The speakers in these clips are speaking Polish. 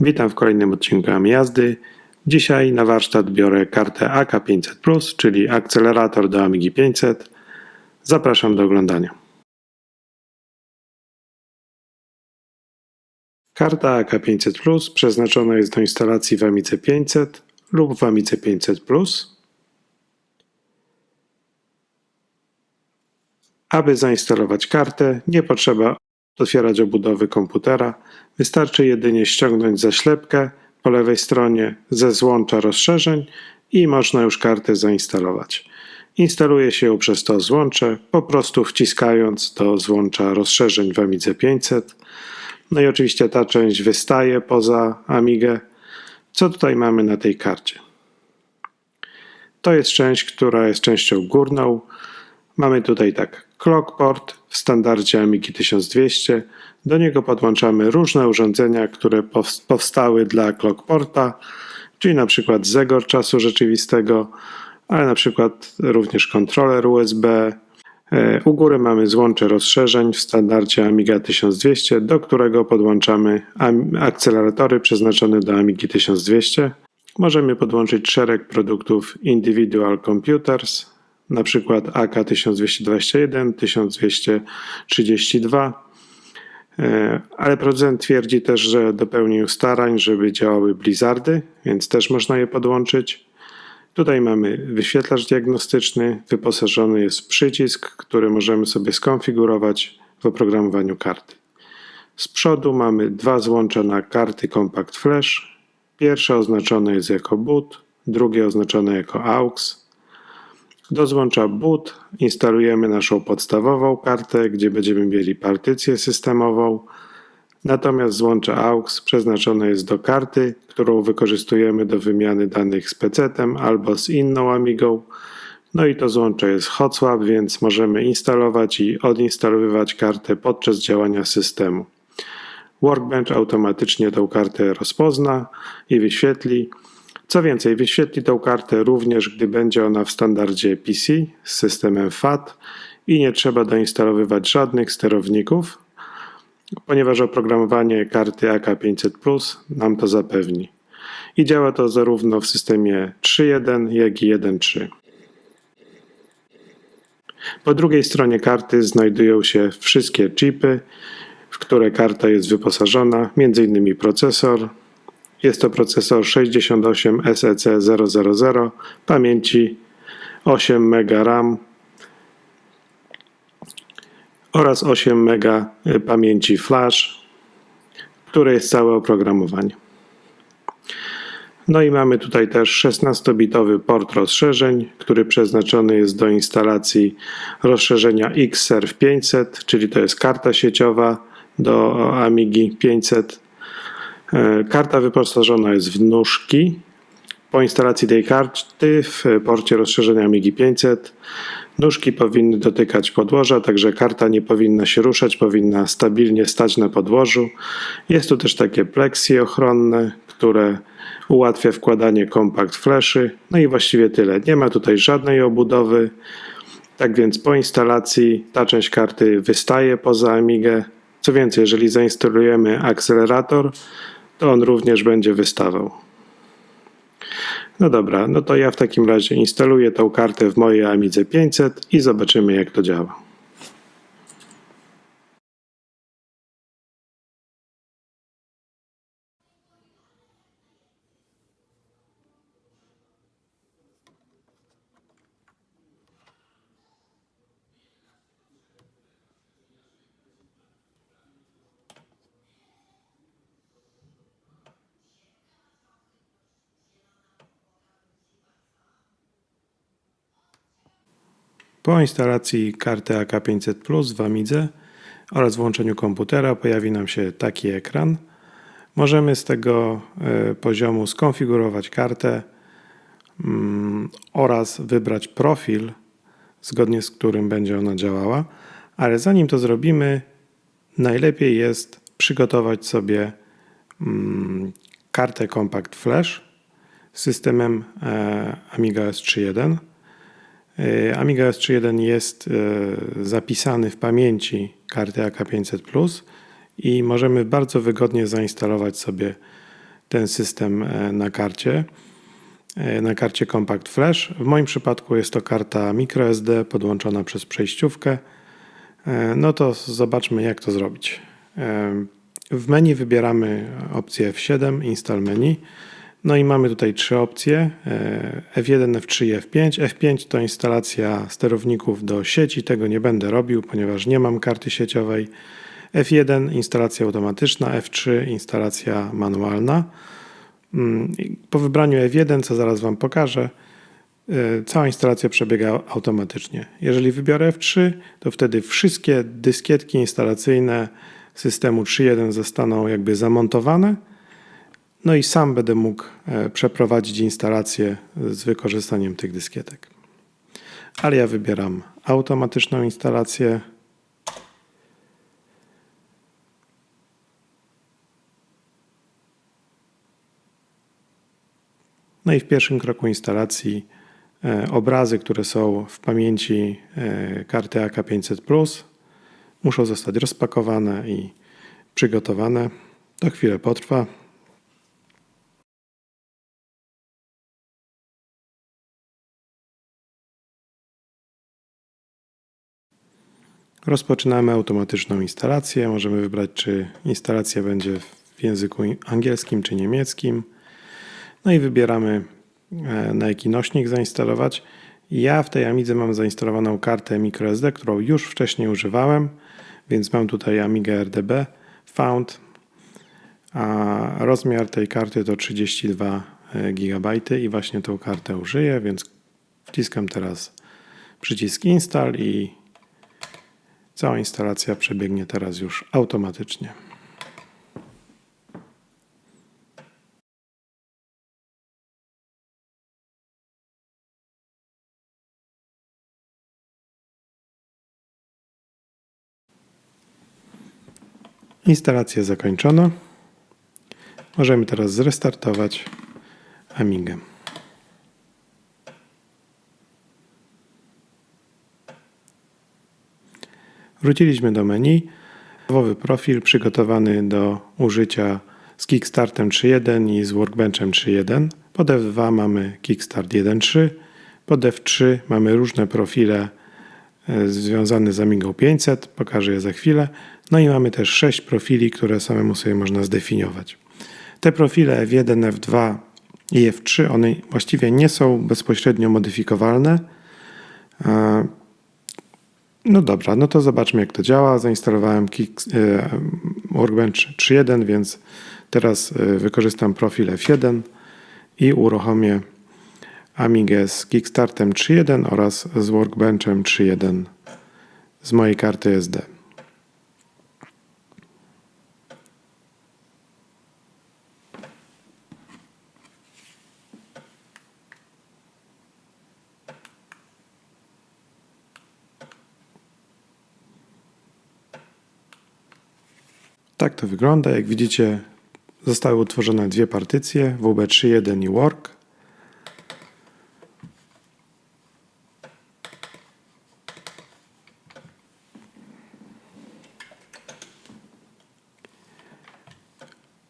Witam w kolejnym odcinku Jazdy. Dzisiaj na warsztat biorę kartę AK500+, czyli akcelerator do Amigi 500. Zapraszam do oglądania. Karta AK500+, przeznaczona jest do instalacji w Amidze 500 lub w Amidze 500+. Aby zainstalować kartę, nie potrzeba otwierać obudowy komputera. Wystarczy jedynie ściągnąć zaślepkę po lewej stronie ze złącza rozszerzeń i można już kartę zainstalować. Instaluje się ją przez to złącze, po prostu wciskając do złącza rozszerzeń w Amidze 500. No i oczywiście ta część wystaje poza Amigę. Co tutaj mamy na tej karcie? To jest część, która jest częścią górną. Mamy tutaj tak clockport w standardzie Amigi 1200. Do niego podłączamy różne urządzenia, które powstały dla clockporta, czyli na przykład zegor czasu rzeczywistego, ale na przykład również kontroler USB. E, u góry mamy złącze rozszerzeń w standardzie Amiga 1200, do którego podłączamy akceleratory przeznaczone do Amigi 1200. Możemy podłączyć szereg produktów Individual Computers, na przykład AK 1221, 1232. Ale producent twierdzi też, że dopełnił starań, żeby działały blizzardy, więc też można je podłączyć. Tutaj mamy wyświetlacz diagnostyczny, wyposażony jest w przycisk, który możemy sobie skonfigurować w oprogramowaniu karty. Z przodu mamy dwa złącza na karty Compact Flash. Pierwsze oznaczone jest jako boot, drugie oznaczone jako AUX. Do złącza boot instalujemy naszą podstawową kartę, gdzie będziemy mieli partycję systemową. Natomiast złącze AUX przeznaczone jest do karty, którą wykorzystujemy do wymiany danych z PC-tem albo z inną Amigą. No i to złącze jest hot swap, więc możemy instalować i odinstalowywać kartę podczas działania systemu. Workbench automatycznie tą kartę rozpozna i wyświetli. Co więcej, wyświetli tą kartę również, gdy będzie ona w standardzie PC z systemem FAT i nie trzeba doinstalowywać żadnych sterowników, ponieważ oprogramowanie karty AK500 Plus nam to zapewni. I działa to zarówno w systemie 3.1, jak i 1.3. Po drugiej stronie karty znajdują się wszystkie chipy, w które karta jest wyposażona, m.in. procesor, jest to procesor 68 SEC000, pamięci 8 MB RAM oraz 8 MB pamięci flash, które jest całe oprogramowanie. No i mamy tutaj też 16-bitowy port rozszerzeń, który przeznaczony jest do instalacji rozszerzenia Xserve 500, czyli to jest karta sieciowa do Amigi 500 E, karta wyposażona jest w nóżki. Po instalacji tej karty w porcie rozszerzenia MIGI 500 nóżki powinny dotykać podłoża, także karta nie powinna się ruszać, powinna stabilnie stać na podłożu. Jest tu też takie plexi ochronne, które ułatwia wkładanie kompakt fleszy. No i właściwie tyle. Nie ma tutaj żadnej obudowy. Tak więc po instalacji ta część karty wystaje poza Amigę. Co więcej, jeżeli zainstalujemy akcelerator, to on również będzie wystawał. No dobra, no to ja w takim razie instaluję tą kartę w mojej Amidze 500 i zobaczymy jak to działa. Po instalacji karty AK500 Plus w Amidze oraz włączeniu komputera pojawi nam się taki ekran. Możemy z tego e, poziomu skonfigurować kartę mm, oraz wybrać profil, zgodnie z którym będzie ona działała. Ale zanim to zrobimy, najlepiej jest przygotować sobie mm, kartę Compact Flash z systemem e, Amiga S31 E, Amiga S31 jest e, zapisany w pamięci karty AK500 Plus i możemy bardzo wygodnie zainstalować sobie ten system e, na karcie, e, na karcie Compact Flash. W moim przypadku jest to karta microSD podłączona przez przejściówkę. E, no to zobaczmy jak to zrobić. W menu wybieramy opcję F7, Install Menu. No i mamy tutaj trzy opcje: F1, F3 i F5. F5 to instalacja sterowników do sieci. Tego nie będę robił, ponieważ nie mam karty sieciowej. F1 instalacja automatyczna, F3 instalacja manualna. Mm, po wybraniu F1, co zaraz Wam pokażę, y, cała instalacja przebiega automatycznie. Jeżeli wybiorę F3, to wtedy wszystkie dyskietki instalacyjne systemu 3.1 zostaną jakby zamontowane. No i sam będę mógł e, przeprowadzić instalację z wykorzystaniem tych dyskietek. Ale ja wybieram automatyczną instalację. No i w pierwszym kroku instalacji e, obrazy, które są w pamięci e, karty AK500 muszą zostać rozpakowane i przygotowane. To chwilę potrwa. Rozpoczynamy automatyczną instalację. Możemy wybrać, czy instalacja będzie w języku angielskim czy niemieckim. No i wybieramy e, na jaki nośnik zainstalować. Ja w tej Amidze mam zainstalowaną kartę microSD, którą już wcześniej używałem, więc mam tutaj Amiga RDB Found, a rozmiar tej karty to 32 e, GB i właśnie tą kartę użyję, więc wciskam teraz przycisk Install i cała instalacja przebiegnie teraz już automatycznie. Instalacja zakończona. Możemy teraz zrestartować Amigę. Wróciliśmy do menu. Nowy profil przygotowany do użycia z Kickstartem 3.1 i z Workbenchem 3.1. Pod F2 mamy Kickstart 1.3. Pod F3 mamy różne profile e, związane z Amigą 500. Pokażę je za chwilę. No i mamy też sześć profili, które samemu sobie można zdefiniować. Te profile F1, F2 i F3, one właściwie nie są bezpośrednio modyfikowalne. No dobra, no to zobaczmy jak to działa. Zainstalowałem Kick, e, Workbench 3.1, więc teraz e, wykorzystam profil F1 i uruchomię Amigę z Kickstartem 3.1 oraz z Workbenchem 3.1 z mojej karty SD. Tak to wygląda. Jak widzicie, zostały utworzone dwie partycje WB31 i Work.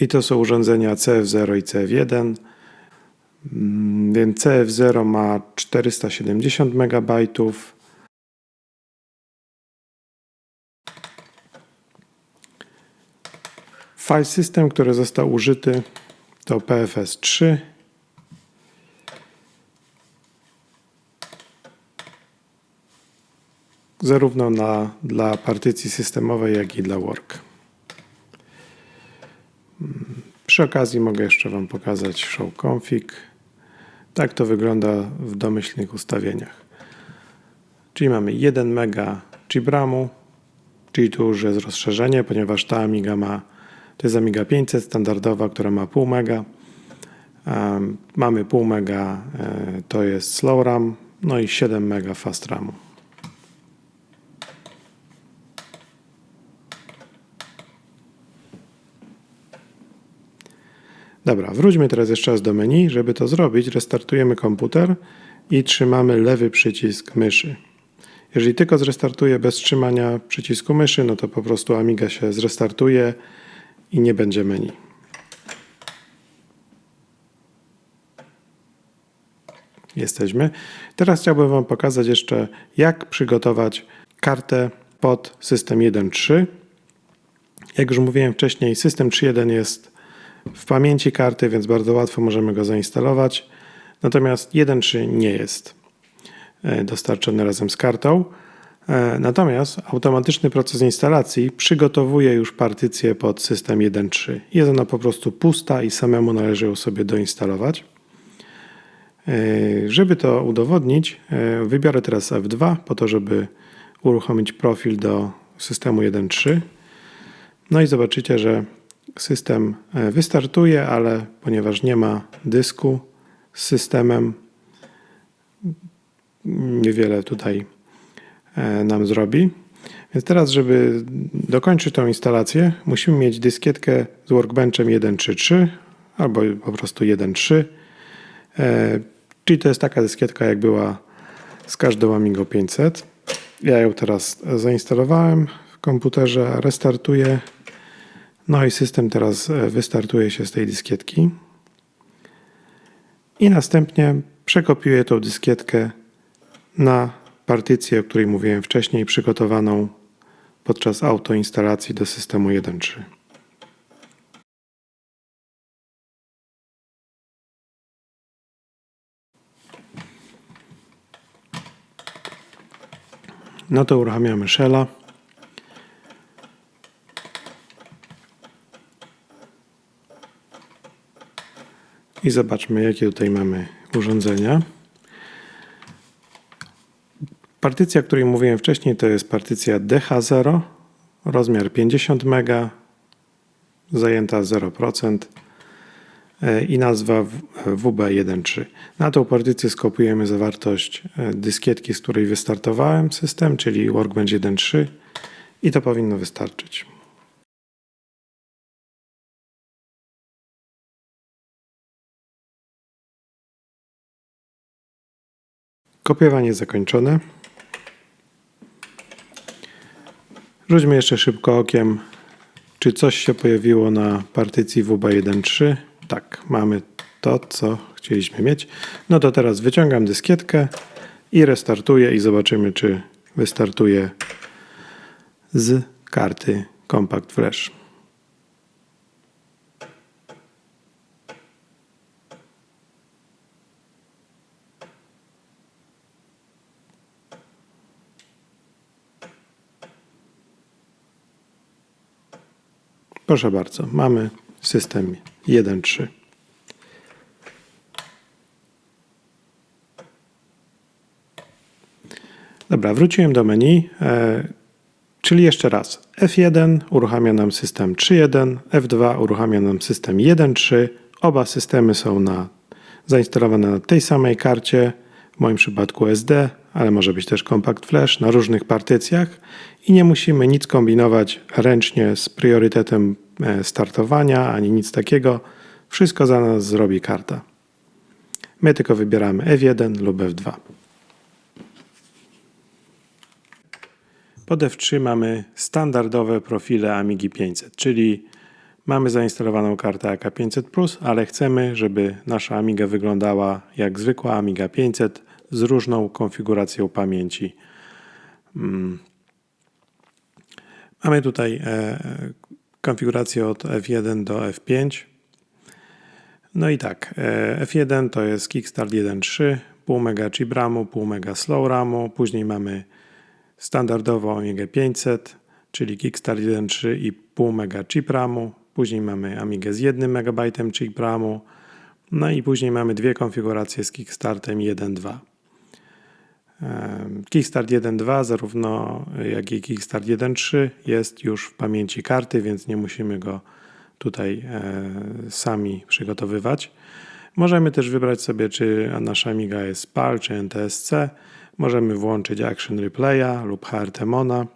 I to są urządzenia CF0 i CF1. Mm, więc CF0 ma 470 MB, File system, który został użyty to PFS3. Zarówno na, dla partycji systemowej, jak i dla work. Przy okazji mogę jeszcze Wam pokazać show config. Tak to wygląda w domyślnych ustawieniach. Czyli mamy 1 MB GBRAMu, czyli tu już jest rozszerzenie, ponieważ ta Amiga ma to jest Amiga 500 standardowa, która ma pół mega. Mamy pół mega, e, to jest slow RAM, no i 7 mega fast RAMu. Dobra, wróćmy teraz jeszcze raz do menu. Żeby to zrobić, restartujemy komputer i trzymamy lewy przycisk myszy. Jeżeli tylko zrestartuję bez trzymania przycisku myszy, no to po prostu Amiga się zrestartuje i nie będzie menu. Jesteśmy. Teraz chciałbym Wam pokazać jeszcze, jak przygotować kartę pod system 1.3. Jak już mówiłem wcześniej, system 3.1 jest w pamięci karty, więc bardzo łatwo możemy go zainstalować. Natomiast 1.3 nie jest e, dostarczony razem z kartą. E, Natomiast automatyczny proces instalacji przygotowuje już partycję pod system 1.3. Jest ona po prostu pusta i samemu należy ją sobie doinstalować. E, Żeby to udowodnić, e, wybiorę teraz F2 po to, żeby uruchomić profil do systemu 1.3. No i zobaczycie, że system wystartuje, ale ponieważ nie ma dysku z systemem, niewiele tutaj nam zrobi. Więc teraz, żeby dokończyć tą instalację, musimy mieć dyskietkę z workbenchem 1.3.3 albo po prostu 1.3. E, Czyli to jest taka dyskietka, jak była z każdą Amigą 500. Ja ją teraz zainstalowałem w komputerze, restartuję. No i system teraz e, wystartuje się z tej dyskietki. I następnie przekopiuję tą dyskietkę na partycję, o której mówiłem wcześniej, przygotowaną podczas autoinstalacji do systemu 1.3. No to uruchamiamy shella. I zobaczmy, jakie tutaj mamy urządzenia. Partycja, o której mówiłem wcześniej, to jest partycja DH0, rozmiar 50 MB, zajęta 0% e, i nazwa WB13. Na tą partycję skopiujemy zawartość e, dyskietki, z której wystartowałem system, czyli Workbench 1.3 i to powinno wystarczyć. Kopiowanie zakończone. Rzućmy jeszcze szybko okiem, czy coś się pojawiło na partycji WB1.3. Tak, mamy to, co chcieliśmy mieć. No to teraz wyciągam dyskietkę i restartuję i zobaczymy, czy wystartuje z karty Compact Flash. Proszę bardzo, mamy system 1.3. Dobra, wróciłem do menu, e, czyli jeszcze raz. F1 uruchamia nam system 3.1, F2 uruchamia nam system 1.3. Oba systemy są na, zainstalowane na tej samej karcie, w moim przypadku SD, ale może być też Compact Flash na różnych partycjach i nie musimy nic kombinować ręcznie z priorytetem e, startowania ani nic takiego. Wszystko za nas zrobi karta. My tylko wybieramy F1 lub F2. Pod F3 mamy standardowe profile Amigi 500, czyli mamy zainstalowaną kartę AK500+, ale chcemy, żeby nasza Amiga wyglądała jak zwykła Amiga 500 z różną konfiguracją pamięci. Mamy tutaj e, konfigurację od F1 do F5. No i tak, e, F1 to jest Kickstart 1.3, pół mega chip RAMu, pół mega slow RAMu, później mamy standardową Amiga 500, czyli Kickstart 1.3 i pół mega chip RAMu, później mamy Amigę z 1 MB chip RAMu, no i później mamy dwie konfiguracje z Kickstartem 1.2. Kickstart 1.2, zarówno jak i Kickstart 1.3 jest już w pamięci karty, więc nie musimy go tutaj e, sami przygotowywać. Możemy też wybrać sobie, czy nasza Amiga jest PAL czy NTSC. Możemy włączyć Action Replaya lub HRT-Mona.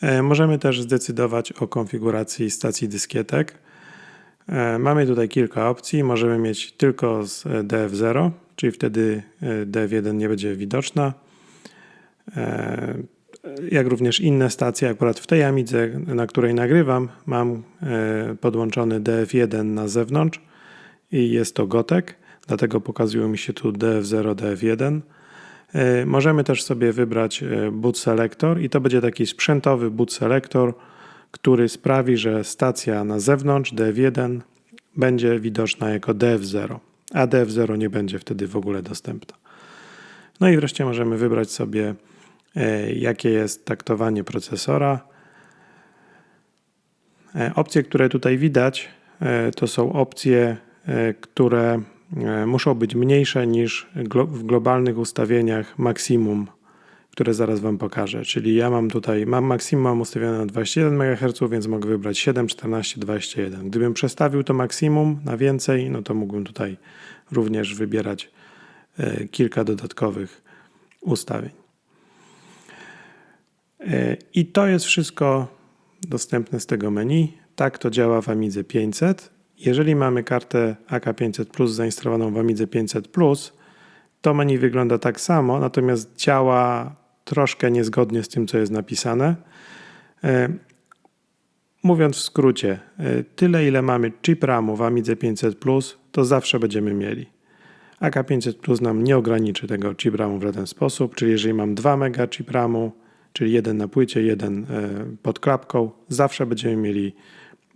E, możemy też zdecydować o konfiguracji stacji dyskietek. E, mamy tutaj kilka opcji. Możemy mieć tylko z DF0, czyli wtedy DF1 nie będzie widoczna. E, Jak również inne stacje, akurat w tej Amidze, na której nagrywam, mam podłączony DF1 na zewnątrz i jest to Gotek. dlatego pokazują mi się tu DF0, DF1. E, Możemy też sobie wybrać e, boot selector i to będzie taki sprzętowy boot selector, który sprawi, że stacja na zewnątrz DF1 będzie widoczna jako DF0, a DF0 nie będzie wtedy w ogóle dostępna. No i wreszcie możemy wybrać sobie, e, jakie jest taktowanie procesora. E, Opcje, które tutaj widać, e, to są opcje, które muszą być mniejsze niż w globalnych ustawieniach maksimum, które zaraz Wam pokażę. Czyli ja mam tutaj, mam maksimum ustawione na 21 MHz, więc mogę wybrać 7, 14, 21. Gdybym przestawił to maksimum na więcej, no to mógłbym tutaj również wybierać e, kilka dodatkowych ustawień. E, I to jest wszystko dostępne z tego menu. Tak to działa w Amidze 500. Jeżeli mamy kartę AK500 Plus zainstalowaną w Amidze 500 Plus, to menu wygląda tak samo, natomiast działa troszkę niezgodnie z tym, co jest napisane. E, Mówiąc w skrócie, e, tyle ile mamy chip RAMu w Amidze 500 Plus, to zawsze będziemy mieli. AK500 Plus nam nie ograniczy tego chip RAMu w żaden sposób, czyli jeżeli mam 2 mega chip RAMu, czyli jeden na płycie, jeden e, pod klapką, zawsze będziemy mieli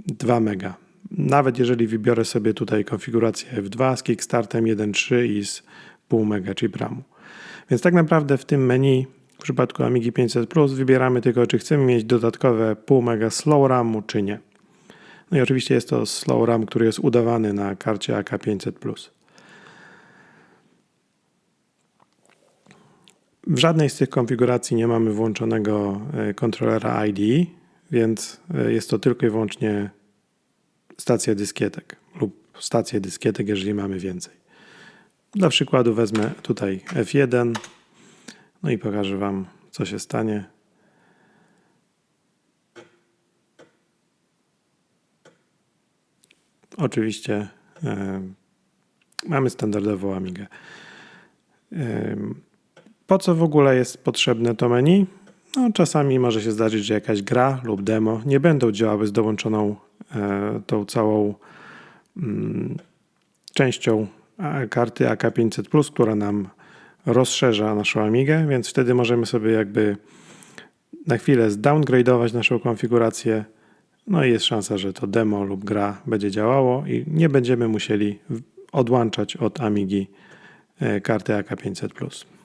2 mega. Nawet jeżeli wybiorę sobie tutaj konfigurację F2 z kickstartem 1.3 i z pół mega chip RAMu. Więc tak naprawdę w tym menu w przypadku Amigi 500 Plus wybieramy tylko, czy chcemy mieć dodatkowe pół mega slow RAMu, czy nie. No i oczywiście jest to slow RAM, który jest udawany na karcie AK500 Plus. W żadnej z tych konfiguracji nie mamy włączonego e, kontrolera IDE, więc e, jest to tylko i wyłącznie stacja dyskietek lub stacje dyskietek, jeżeli mamy więcej. Dla przykładu wezmę tutaj F1, no i pokażę Wam, co się stanie. Oczywiście e, mamy standardową Amigę. E, po co w ogóle jest potrzebne to menu? No, czasami może się zdarzyć, że jakaś gra lub demo nie będą działały z dołączoną e, tą całą mm, częścią karty AK500, która nam rozszerza naszą Amigę, więc wtedy możemy sobie jakby na chwilę zdowngrade'ować naszą konfigurację. No i jest szansa, że to demo lub gra będzie działało i nie będziemy musieli odłączać od Amigi e, karty AK500.